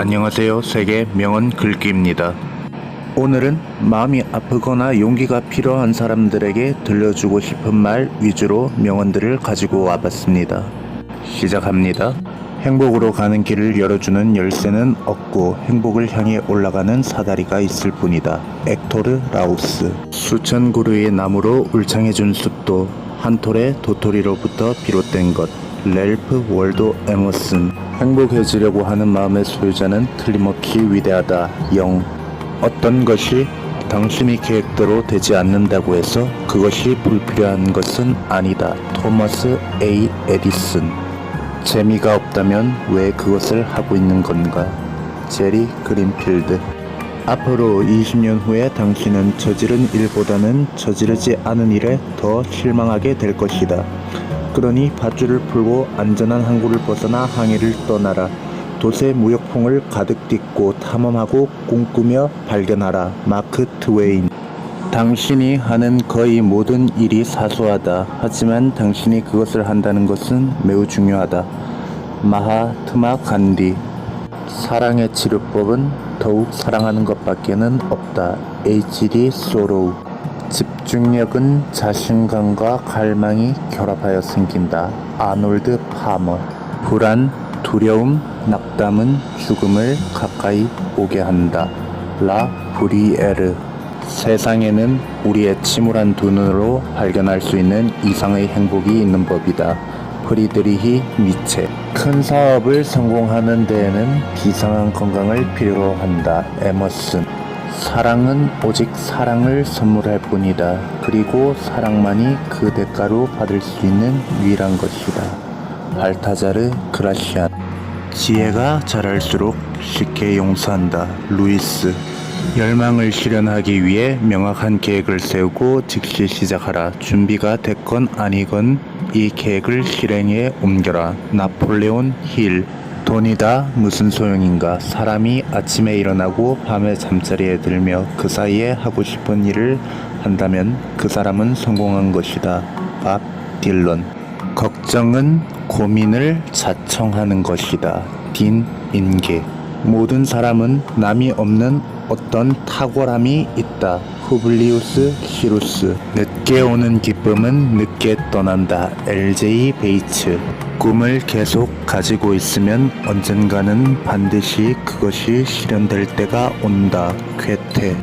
안녕하세요. 세계 명언 글귀입니다. 오늘은 마음이 아프거나 용기가 필요한 사람들에게 들려주고 싶은 말 위주로 명언들을 가지고 와봤습니다. 시작합니다. 행복으로 가는 길을 열어주는 열쇠는 없고 행복을 향해 올라가는 사다리가 있을 뿐이다. 엑토르 라우스 수천 그루의 나무로 울창해준 숲도 한 톨의 도토리로부터 비롯된 것. 렐프 월도 에머슨 행복해지려고 하는 마음의 소유자는 틀림없이 위대하다. 영 어떤 것이 당신의 계획대로 되지 않는다고 해서 그것이 불필요한 것은 아니다. 토마스 A. 에디슨 재미가 없다면 왜 그것을 하고 있는 건가? 제리 그린필드 앞으로 20년 후에 당신은 저지른 일보다는 저지르지 않은 일에 더 실망하게 될 것이다. 그러니 밧줄을 풀고 안전한 항구를 벗어나 항해를 떠나라. 도세 무역풍을 가득 딛고 탐험하고 꿈꾸며 발견하라. 마크 트웨인 당신이 하는 거의 모든 일이 사소하다. 하지만 당신이 그것을 한다는 것은 매우 중요하다. 마하트마 간디 사랑의 치료법은 더욱 사랑하는 것밖에는 없다. H.D. 소로우 집중력은 자신감과 갈망이 결합하여 생긴다. 아놀드 파머 불안, 두려움, 낙담은 죽음을 가까이 오게 한다. 라 브리에르 세상에는 우리의 침울한 두 눈으로 발견할 수 있는 이상의 행복이 있는 법이다. 프리드리히 니체 큰 사업을 성공하는 데에는 비상한 건강을 필요로 한다. 에머슨 사랑은 오직 사랑을 선물할 뿐이다. 그리고 사랑만이 그 대가로 받을 수 있는 유일한 것이다. 발타자르 그라시안 지혜가 자랄수록 쉽게 용서한다. 루이스 열망을 실현하기 위해 명확한 계획을 세우고 즉시 시작하라. 준비가 됐건 아니건 이 계획을 실행에 옮겨라. 나폴레온 힐 돈이다 무슨 소용인가? 사람이 아침에 일어나고 밤에 잠자리에 들며 그 사이에 하고 싶은 일을 한다면 그 사람은 성공한 것이다. 밥 딜런. 걱정은 고민을 자청하는 것이다. 딘 인게 모든 사람은 남이 없는 어떤 탁월함이 있다. 후블리우스 시루스. 늦게 오는 기쁨은 늦게 떠난다. LJ 베이츠 꿈을 계속 가지고 있으면 언젠가는 반드시 그것이 실현될 때가 온다 괴테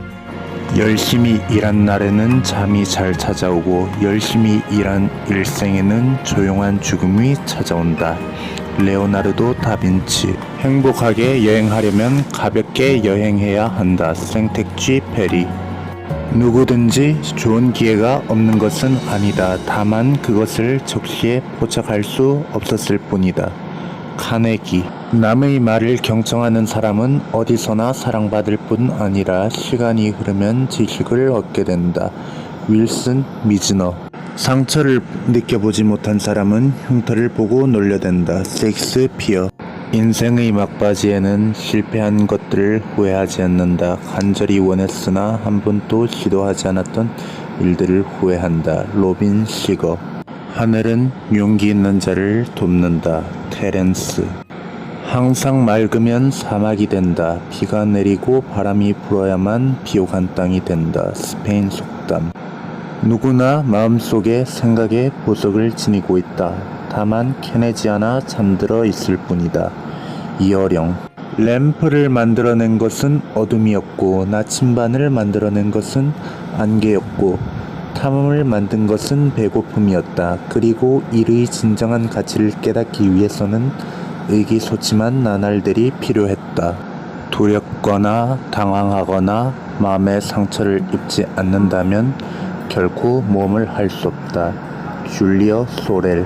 열심히 일한 날에는 잠이 잘 찾아오고 열심히 일한 일생에는 조용한 죽음이 찾아온다. 레오나르도 다빈치 행복하게 여행하려면 가볍게 여행해야 한다. 생택쥐 페리 누구든지 좋은 기회가 없는 것은 아니다. 다만 그것을 적시에 포착할 수 없었을 뿐이다. 카네기 남의 말을 경청하는 사람은 어디서나 사랑받을 뿐 아니라 시간이 흐르면 지식을 얻게 된다. 윌슨 미즈너 상처를 느껴보지 못한 사람은 흉터를 보고 놀려댄다. 섹스피어 인생의 막바지에는 실패한 것들을 후회하지 않는다. 간절히 원했으나 한 번도 시도하지 않았던 일들을 후회한다. 로빈 시거 하늘은 용기 있는 자를 돕는다. 테렌스 항상 맑으면 사막이 된다. 비가 내리고 바람이 불어야만 비옥한 땅이 된다. 스페인 속담. 누구나 마음속에 생각의 보석을 지니고 있다. 다만 캐내지 않아 잠들어 있을 뿐이다. 이어령. 램프를 만들어낸 것은 어둠이었고 나침반을 만들어낸 것은 안개였고 탐험을 만든 것은 배고픔이었다. 그리고 일의 진정한 가치를 깨닫기 위해서는 의기소침한 나날들이 필요했다. 두렵거나 당황하거나 마음의 상처를 입지 않는다면 결코 모험을 할 수 없다. 줄리어 소렐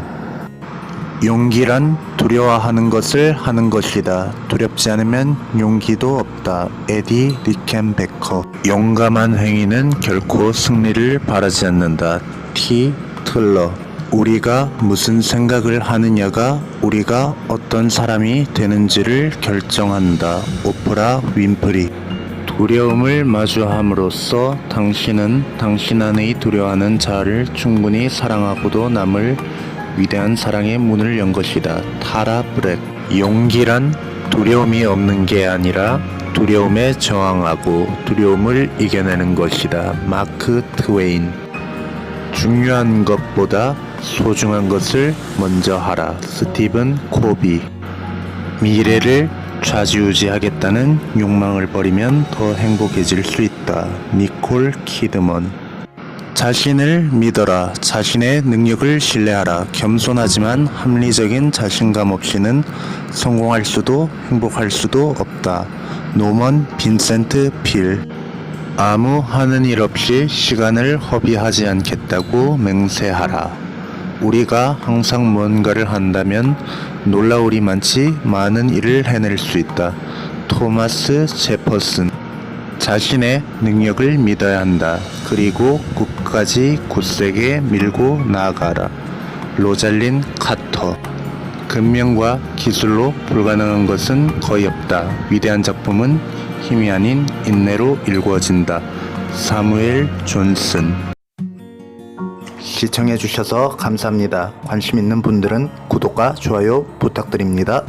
용기란 두려워하는 것을 하는 것이다. 두렵지 않으면 용기도 없다. 에디 리켄베커 용감한 행위는 결코 승리를 바라지 않는다. 티 틀러 우리가 무슨 생각을 하느냐가 우리가 어떤 사람이 되는지를 결정한다. 오프라 윈프리 두려움을 마주함으로써 당신은 당신 안의 두려워하는 자를 충분히 사랑하고도 남을 위대한 사랑의 문을 연 것이다. 타라 브렉 용기란 두려움이 없는 게 아니라 두려움에 저항하고 두려움을 이겨내는 것이다. 마크 트웨인. 중요한 것보다 소중한 것을 먼저 하라. 스티븐 코비. 미래를 좌지우지하겠다는 욕망을 버리면 더 행복해질 수 있다. 니콜 키드먼. 자신을 믿어라. 자신의 능력을 신뢰하라. 겸손하지만 합리적인 자신감 없이는 성공할 수도 행복할 수도 없다. 노먼 빈센트 필. 아무 하는 일 없이 시간을 허비하지 않겠다고 맹세하라. 우리가 항상 뭔가를 한다면 많지 많은 일을 해낼 수 있다. 토마스 제퍼슨. 자신의 능력을 믿어야 한다. 그리고 끝까지 굳세게 밀고 나아가라. 로잘린 카터. 근면과 기술로 불가능한 것은 거의 없다. 위대한 작품은 힘이 아닌 인내로 이루어진다. 사무엘 존슨. 시청해주셔서 감사합니다. 관심 있는 분들은 구독과 좋아요 부탁드립니다.